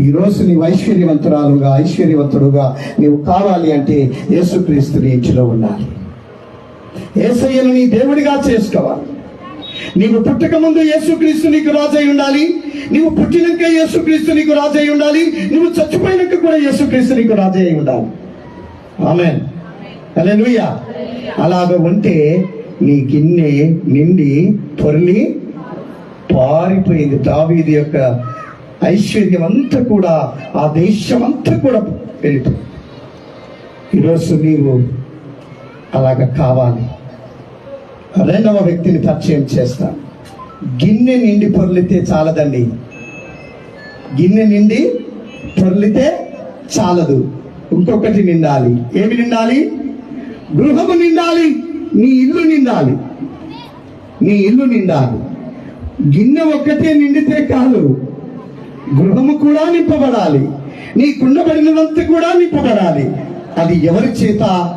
ఈ రోజు నీవు ఐశ్వర్యవంతురాలుగా ఐశ్వర్యవంతుడుగా నీవు కావాలి అంటే యేసుక్రీస్తుని ఇంటిలో ఉండాలి ఏసయ్యను నీ దేవుడిగా చేసుకోవాలి. నీవు పుట్టక ముందు యేసుక్రీస్తు నీకు రాజై ఉండాలి. నీవు పుట్టినాక యేసుక్రీస్తు నీకు రాజై ఉండాలి. నువ్వు చచ్చిపోయినాక కూడా యేసుక్రీస్తు నీకు రాజై ఉండాలి. ఆమె హల్లెలూయా. అలాగ ఉంటే నీ గిన్నె నిండి పొరలి పారిపోయింది. దావీది యొక్క ఐశ్వర్యం అంతా కూడా ఆ దేశం అంతా కూడా వెళ్ళిపోయింది ఈరోజు నీవు అలాగ కావాలి. రెండవ వ్యక్తిని పరిచయం చేస్తా. గిన్నె నిండి పొర్లితే చాలదండి. గిన్నె నిండి పొర్లితే చాలదు. ఇంకొకటి నిండాలి. ఏమి నిండాలి? గృహము నిండాలి. నీ ఇల్లు నిండాలి. నీ ఇల్లు నిండాలి. గిన్నె ఒక్కటే నిండితే కాదు. గృహము కూడా నింపబడాలి. నీ కుండబడినంత కూడా నింపబడాలి. అది ఎవరి చేత?